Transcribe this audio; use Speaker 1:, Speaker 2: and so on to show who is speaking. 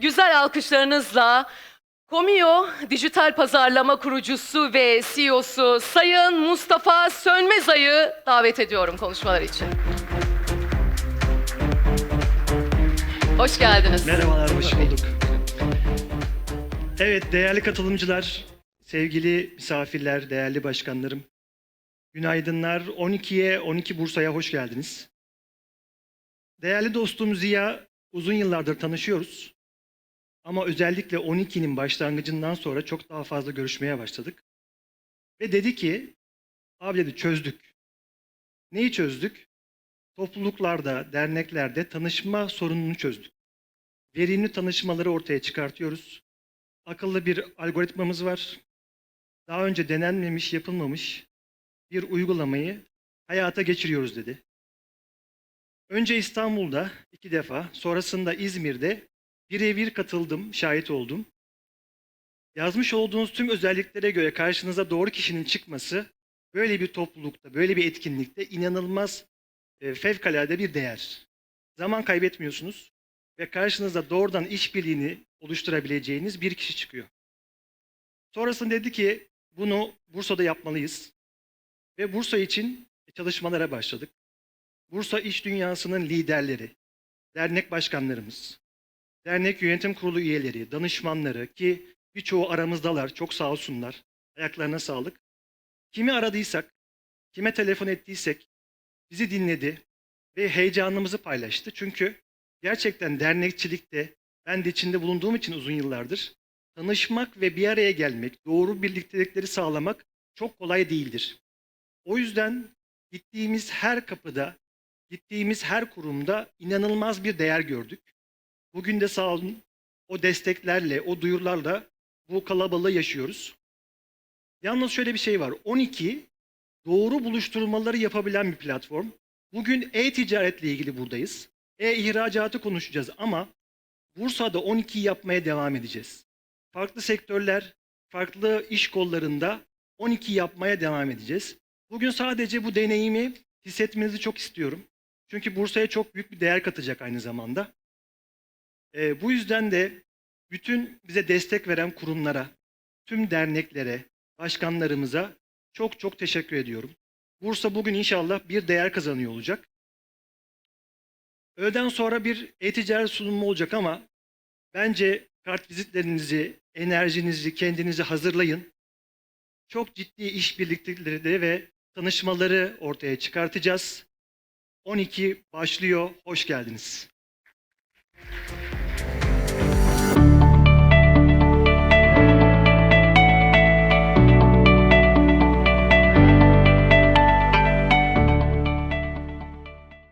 Speaker 1: güzel alkışlarınızla Komio dijital pazarlama kurucusu ve CEO'su Sayın Mustafa Sönmezay'ı davet ediyorum konuşmalar için. Hoş geldiniz.
Speaker 2: Merhabalar, hoş bulduk. Evet, değerli katılımcılar, sevgili misafirler, değerli başkanlarım. Günaydınlar. 12'ye, 12 Bursa'ya hoş geldiniz. Değerli dostum Ziya, uzun yıllardır tanışıyoruz. Ama özellikle 12'nin başlangıcından sonra çok daha fazla görüşmeye başladık. Ve dedi ki, abi dedi çözdük. Neyi çözdük? Topluluklarda, derneklerde tanışma sorununu çözdük verimli tanışmaları ortaya çıkartıyoruz. Akıllı bir algoritmamız var. Daha önce denenmemiş, yapılmamış bir uygulamayı hayata geçiriyoruz dedi. Önce İstanbul'da iki defa, sonrasında İzmir'de birebir katıldım, şahit oldum. Yazmış olduğunuz tüm özelliklere göre karşınıza doğru kişinin çıkması böyle bir toplulukta, böyle bir etkinlikte inanılmaz e, fevkalade bir değer. Zaman kaybetmiyorsunuz ve karşınızda doğrudan işbirliğini oluşturabileceğiniz bir kişi çıkıyor. Sonrasında dedi ki bunu Bursa'da yapmalıyız ve Bursa için çalışmalara başladık. Bursa iş dünyasının liderleri, dernek başkanlarımız, dernek yönetim kurulu üyeleri, danışmanları ki birçoğu aramızdalar, çok sağ olsunlar, ayaklarına sağlık. Kimi aradıysak, kime telefon ettiysek bizi dinledi ve heyecanımızı paylaştı. Çünkü gerçekten dernekçilikte ben de içinde bulunduğum için uzun yıllardır tanışmak ve bir araya gelmek, doğru birliktelikleri sağlamak çok kolay değildir. O yüzden gittiğimiz her kapıda, gittiğimiz her kurumda inanılmaz bir değer gördük. Bugün de sağ olun o desteklerle, o duyurularla bu kalabalığı yaşıyoruz. Yalnız şöyle bir şey var. 12 doğru buluşturmaları yapabilen bir platform. Bugün e-ticaretle ilgili buradayız. E-ihracatı konuşacağız ama Bursa'da 12 yapmaya devam edeceğiz. Farklı sektörler, farklı iş kollarında 12 yapmaya devam edeceğiz. Bugün sadece bu deneyimi hissetmenizi çok istiyorum. Çünkü Bursa'ya çok büyük bir değer katacak aynı zamanda. Ee, bu yüzden de bütün bize destek veren kurumlara, tüm derneklere, başkanlarımıza çok çok teşekkür ediyorum. Bursa bugün inşallah bir değer kazanıyor olacak. Öğleden sonra bir e-ticaret sunumu olacak ama bence kart vizitlerinizi, enerjinizi, kendinizi hazırlayın. Çok ciddi işbirlikleri ve tanışmaları ortaya çıkartacağız. 12 başlıyor. Hoş geldiniz.